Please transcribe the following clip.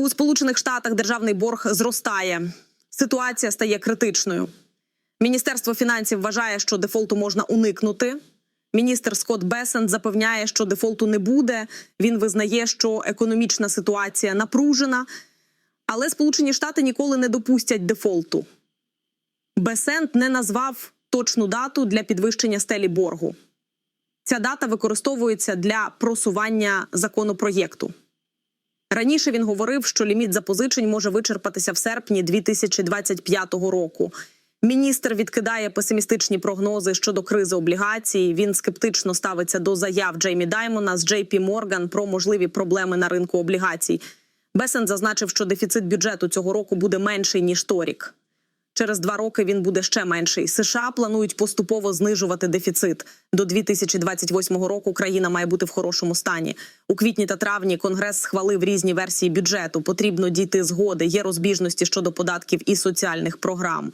У Сполучених Штатах державний борг зростає. Ситуація стає критичною. Міністерство фінансів вважає, що дефолту можна уникнути. Міністр Скотт Бесент запевняє, що дефолту не буде. Він визнає, що економічна ситуація напружена, але Сполучені Штати ніколи не допустять дефолту. Бесент не назвав точну дату для підвищення стелі боргу. Ця дата використовується для просування законопроєкту. Раніше він говорив, що ліміт запозичень може вичерпатися в серпні 2025 року. Міністр відкидає песимістичні прогнози щодо кризи облігацій. Він скептично ставиться до заяв Джеймі Даймона з JP Morgan про можливі проблеми на ринку облігацій. Бесен зазначив, що дефіцит бюджету цього року буде менший ніж торік. Через два роки він буде ще менший. США планують поступово знижувати дефіцит. До 2028 року країна має бути в хорошому стані. У квітні та травні Конгрес схвалив різні версії бюджету. Потрібно дійти згоди. Є розбіжності щодо податків і соціальних програм.